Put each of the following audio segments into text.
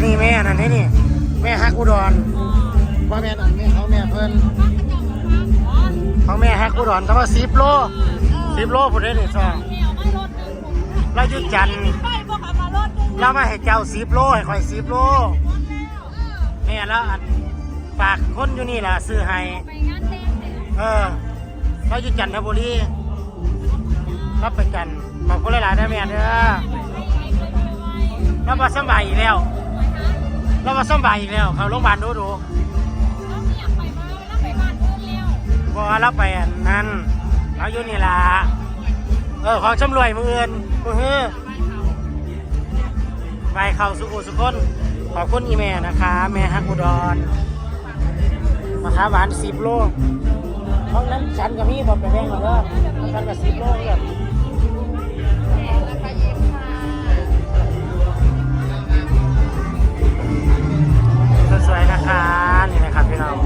นนี้แม่นั่นนี่ แม่ฮักอุดรว่าแม่นั่นแม่เขาแม่เพิ่นเขาแม่ฮักอุดรเขาว่าสิบโลสิบโลผู้ใดนี่ซองเราหยุดจันเรามาให้เจ้าสิบโลให้คอยสิบโลแม่แล้วฝากคนอยู่นี่ล่ะซื้อให้เออเราหยุดจันทบุรีรับไปกันขอบคุณหลายๆได้แม่เด้อรับประสบายอีกแล้ว เรามาซ่อมบ่ายอีกแล้วเขาโรงพยาบาลดูดูเราไปบ้านแล้วไปบานเพื่อนแล้วบอกว่เราไปนั้นเราอยู่นี่ล่ะเออของชำรวยมืออื่นมือฮือไปเข้าสุขุสุขคนขอบคุณอีแม่นะคะ แม่ฮักอุดรมาค้าหวานสิบโลเพราะนั้นฉันกับพี่อกไปแบ่งมาเล้อฉันกับสิบโลเกืบ สวยๆนะคะนี่นะครับพี่น้อง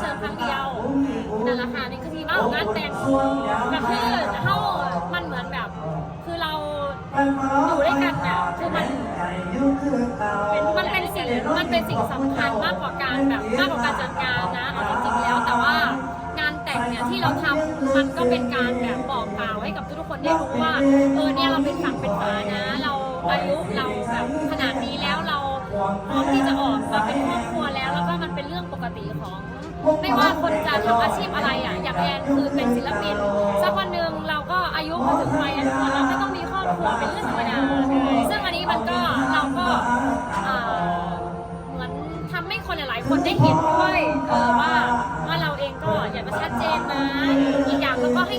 เชิญครั้งเดียวนั่นแหละค่ะนี่คือที่มาของงานแต่งก็คือเท่ามันเหมือนแบบ คือเราอยู่ด้วยกันเนี่ยคือมันมันเป็นสิ่งมันเป็นสิ่งสำคัญมากกว่าการแบบมากกว่าการจัดงานนะเอาจริงๆแล้วแต่ว่างานแต่งเนี่ยที่เราทำมันก็เป็นการแบบบอกกล่าวให้กับทุกคนได้รู้ว่าเออเนี่ยเราเป็นฝั่งเป็นฝานะ เราอายุเราแบบขนาดนี้แล้วเราพร้อมที่จะออกมาเป็นครอบครัวแล้ว แล้วก็มันเป็นเรื่องปกติของ ไม่ว่าคนจะทำอาชีพอะไรอะอย่างแอนคือเป็นศิลปินสักวันหนึ่งเราก็อายุมาถึงวัยอันควรเราไม่ต้องมีครอบครัวเป็นเรื่องธรรมดาซึ่งอันนี้มันก็เราก็เหมือนทำให้คนหลายๆ คนได้เห็นด้วยว่าว่าเราเองก็อย่ามาชัดเจนนะอีกอย่างเราก็ให้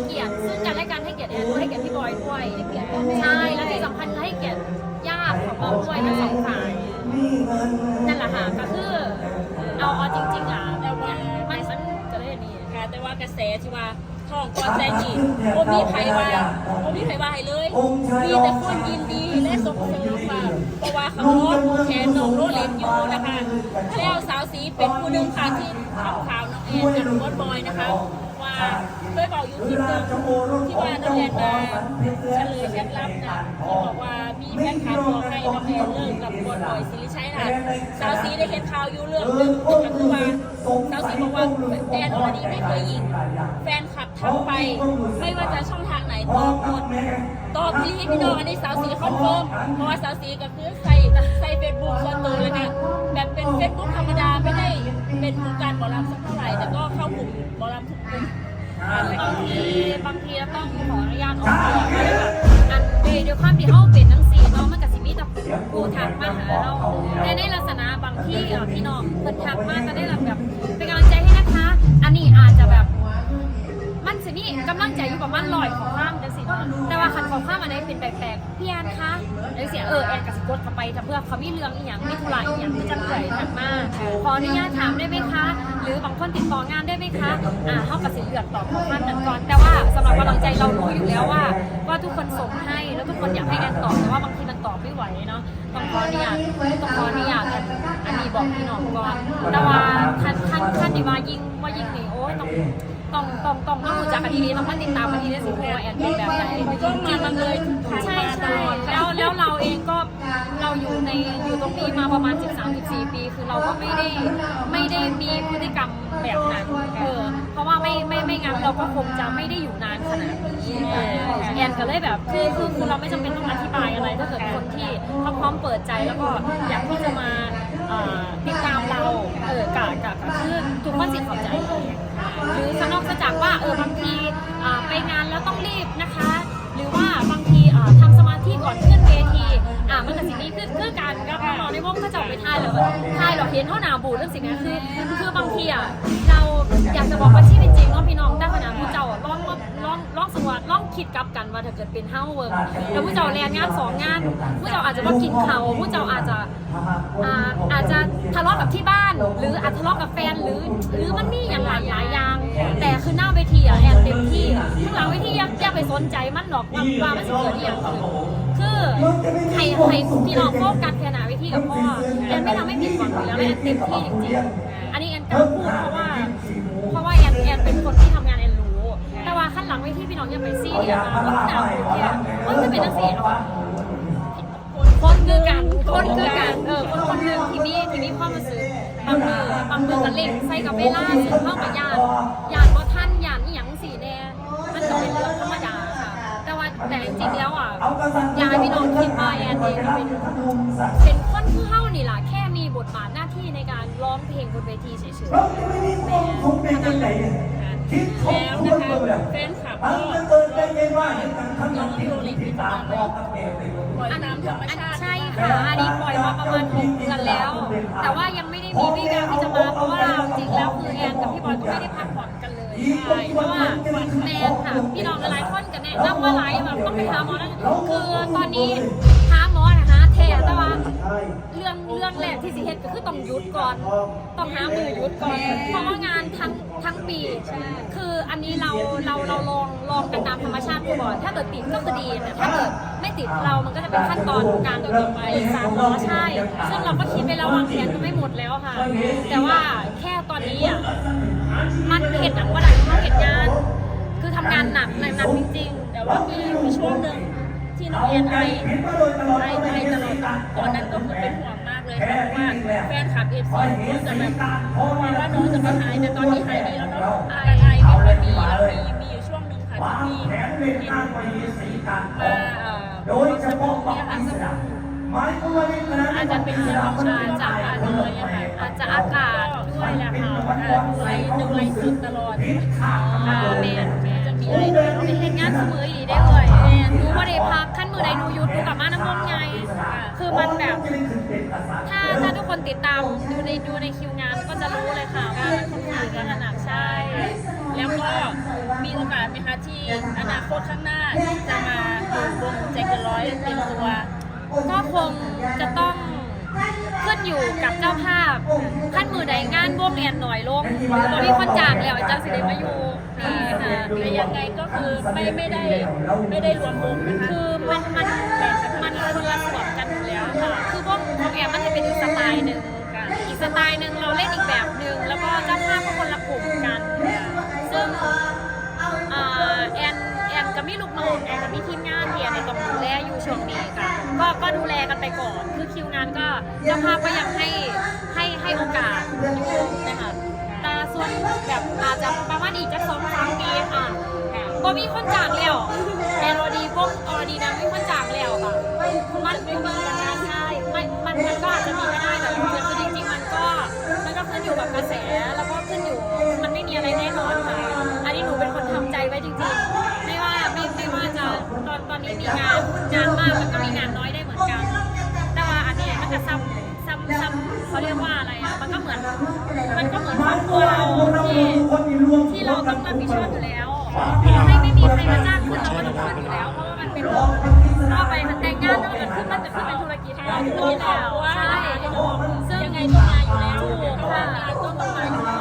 แสที่ว่าท้องก่อนแต่งนี่โอ้มีไผว่าโอ้มีไผว่าให้เลย มีแต่คนยินดีและส่งเสริมค่าเพราะว่าเขารอดูแขนน้องโรเลนอยู่นะคะแล้วสาวสีเป็นผู้หนึงค่ะที่ทำข่าวน้องแอนกับน้องบอสบอยนะคะ ว่าเคยบอกอยู่ที่หนึงที่ว่าน้องแอนมาเฉลยเคล็ดลับนะที่บอกว่ามีแฟนคลับบอกให้น้องแอนเลิกกับบอสบอยสิริชัยนะสาวสีได้เห็นข่าวยู่เรื่องหนึงก็คือว่าสาวสีบอกว่าแอนอรดีไม่เคยยิง แฟนคลับทักไปไม่ว่าจะช่องทางไหนตอบหมดตอบพี่พี่น้องอันนี้สาวสีคอนเฟิร์มเพราะว่าสาวสีก็คือใส่ใส่เฟซบุ๊กส่วนตัวเลยนะแบบเป็นเฟซบุ๊กธรรมดาไม่ได้เป็นวงการหมอลำสักเท่าไหร่แต่ก็เข้ากลุ่มหมอลำทุกกลุ่ม บางทีบางทีเราต้องขออนุญาตออกตัวด้วยค่ะอันเดยวความที่เขาเป็นทั้งสี่เนาะมันกับสิมีแต่ผู้ทักมาหาเราแต่ในลักษณะบางที่พี่น้องเพิ่นทักมาก็ได้รับแบบเป็นกำลังใจให้นะคะ อันนี้อาจจะแบบ มันสินี่กำลังใจอยู่ประมาณลอยของ แต่ว่าคันของข้ามอันไหนเป็นแปลกๆพี่แอนคะเดี๋ยวเสียเออแอนกับสกดเข้าไปถ้าเพื่อเขามีเรื่องอีหยังไมีธุระอีหยังที่จะเกิดทักมาขออนุญาตถามได้ไหมคะ หรือบางคนติดต่องานได้ไหมคะอ่าเขากับสิเลือกตอบของข้ามนั้นก่อนแต่ว่าสำหรับกำลังใจเรารู้อยู่แล้วว่า ว่าทุกคนส่งให้แล้วทุกคนอยากให้แอนตอบแต่ว่าบางทีมันตอบไม่ไหวเนาะต้องขออนุญาตต้องขออนุญาตอันนี้บอกพี่น้องก่อนแต่ว่าคันคันคันที่ว่ายิงว่ายิงนี่โอ้ยต้อง ต้องต้องต้องต้องรู้จักกันดีๆต้องมาติดตามกันดีๆสิเพราะว่าแอนเป็นแบบไหนก็มามาเลยใช่ใช่แล้วแล้วเราเองก็เราอยู่ในอยู่ตรงนี้มาประมาณ 13-14 ปี คือเราก็ไม่ได้ไม่ได้มีพฤติกรรมแบบนั้นเออเพราะว่าไม่ไม่ไม่งั้นเราก็คงจะไม่ได้อยู่นานขนาดนี้แอนก็เลยแบบคือคือคือเราไม่จำเป็นต้องอธิบายอะไรถ้าเกิดคนที่เขาพร้อมเปิดใจแล้วก็อยากที่จะมาติดตามเราเออกะกะกะคือทุกคนสิทธิ์ข้าใจ หรือข้างนอกจากว่าเออบางทีไปงานแล้วต้องรีบนะคะ หรือว่าบางทีอ่าทำสมาธิก่อนขึ้นเวทีอ่ามันก็สิ่งนี้คือคือการก็น้องในวงก็จะไปทายเลยท่ายเราเห็นเท่าหนาบูดเรื่องสิ่งนี้คือคือบางทีอะเราอยากจะบอกว่าชีวิตจริงเนาะพี่น้องแต่นาดผู้เจ้า อ่องลองลองสมมติลองคิดกลับกันว่าถ้าเกิดเป็นเฮ้าเวิร์กแล้วผู้เจ้าแรงงานสองงานผู้เจ้าอาจจะมากินเขาผู้เจ้าอาจจะอ่าอาจจะทะเลาะกับที่บ้าน หรืออาจทะเลาะกับแฟนหรือ หรือมันมีอย่างหลายหลายอย่าง แต่คือหน้าเวทีอะแอนเต็มที่ข้างหลังเวทียังอย่าไปสนใจมันหรอกว่าว่ามันจะเกิดอย่างขึ้นคือให้ให้พี่น้องโฟกัสแค่หนาเวทีกับพ่อแอนไม่ทำให้ผิดหวังอยู่แล้วแอนเต็มที่จริงๆอันนี้แอนกล้าพูดเพราะว่า หลังเวทีพี่น้องอย่าไปซี่เดียวนะว่าหนาวเนี่ยมันจะเป็นนักเสียเอาคนคือกันคนคือกันเออคนคนหนึ่งที่มีที่มีความรู้สึกบางมือบางมือกันเล่งใส่กับเวลาซึ่งเข้ากับยานยานว่าท่านยานนี่ยังสีแน่มันก็เป็นเรื่องธรรมดาค่ะ แต่ว่าแต่จริงๆแล้วอะยายพี่น้องคิดว่าแอนเองเป็นเป็นคนผู้เฮานี่แหละแค่มีบทบาทหน้าที่ในการร้องเพลงบนเวทีเฉยๆแต่ขนาดนั้นแล้วนะคะแฟน คลับก็น้งโรลินที่ตามปล่อยตามธรรมอันชาติใช่ค่ะอันนี้ปล่อยมาประมาณหกเดือนแล้ว แต่ว่ายังไม่ได้มีวี่แววที่จะมาเพราะว่าจริงแล้วคือแอนกับพี่บอยก็ไม่ได้พักผ่อนกันเลยใช่เพราะว่าแมนค่ะพี่น้องหลายคนกันแนะนำว่าหลายแบบต้องไปหาหมอแล้วคือตอนนี้ แทนแต่ว่าเรื่องเรื่องแรกที่สิเฮ็ดก็คือต้องหยุดก่อน ต้องหามือหยุดก่อน เพราะว่างานทั้งทั้งปี คืออันนี้เราเราเราลองลองกันตามธรรมชาติดูก่อน ถ้าเกิดติดก็คือดีแต่ถ้าเกิดไม่ติดเรามันก็จะเป็นขั้นตอนการต่อไปสามล้อใช่ ซึ่งเราก็คิดไปแล้ววางแผนก็ไม่หมดแล้วค่ะ แต่ว่าแค่ตอนนี้อะมันเหตุหนักว่าไหนเขาเหตุงาน คือทำงานหนักหนักหนักจริง ๆ แต่ว่ามีมีช่วงหนึ่ง ที่น้องแอนไอไอไอตลอดตอนนั้นก็คือเป็นห่วงมากเลยเพราะว่าแฟนคลับเอฟซีก็จะแบบว่าน้องจะไม่หายแต่ตอนนี้หายดีแล้วเนาะไอไอไม่ค่อยมีแล้วมีมีอยู่ช่วงหนึ่งค่ะที่มีเห็นมาเอ่อโดยเฉพาะเนี่ยค่ะอาจจะเป็นเรื่องของชาจากอาเลยอะค่ะอาจจะอากาศด้วยแหละค่ะอ่าไลหนึ่งไลฟ์สดตลอดอ่าแมน แมนจะมีอะไรด้วยเนาะเป็นงานเสมออีได้เลยแมนหนูว่าได้พักขั้นมือใดหนูหยุดหนูกลับมาน้ำมันไง คือมันแบบ ถ้าถ้าทุกคนติดตามดูในดูในคิวงานก็จะรู้เลยค่ะว่ามันค่อนข้างจะหนักใช่ แล้วก็มีโอกาสไหมคะที่อนาคตข้างหน้าจะมาดูวงใจเกินร้อยเต็มตัว ก็คงจะต้อง ขึ้นอยู่กับเจ้าภาพขั้นมือใดงานร่วมเรียนหน่อยลงหรือบ่มีคนจางแล้วเจ้าสิได้มาอยู่นี่ค่ะแต่ยังไงก็คือไม่ไม่ได้ไม่ได้รวมวงนะคะคือมันมันมันคนละส่วนกันอยู่แล้วค่ะคือพวกของแอมมันจะเป็นอีกสไตล์หนึ่งอีกสไตล์หนึ่งเราเล่นอีกแบบหนึ่งแล้วก็เจ้าภาพก็คนละกลุ่มกันซึ่ง อนแอนกับมีลูกน้องแอนกับมีทีมงานเที่แอนในต้องดูแลอยู่ช่วงนี้ค่ะก็ก็ดูแลกันไปก่อน คือคิวงานก็เจ้าภาพก็ยังให้ให้ให้โอกาสอยู่นะคะแต่ส่วนแบบอาจจะประมาณอีกจะสองสามปีค่ะก็มีคนจ้างแล้วแอนอดีพวกออดีนะมี มีงานงานมากมันก็มีงานน้อยได้เหมือนกัน แต่ว่าอันนี้มันจะซ้ำซ้ำซ้ำเขาเรียกว่าอะไรอะมันก็เหมือนมันก็เหมือนครอบครัวเราที่ที่เราต้องรับผิดชอบอยู่แล้วไม่ไม่มีใครมาจ้างขึ้นเราก็ต้องขึ้นอยู่แล้วเพราะว่ามันเป็นต่อไปมันแต่งงานแล้วมันขึ้นมันจะขึ้นเป็นธุรกิจของเราอยู่แล้วใช่ซึ่งยังไงต้องมาอยู่แล้วค่ะต้องมาอยู่แล้ว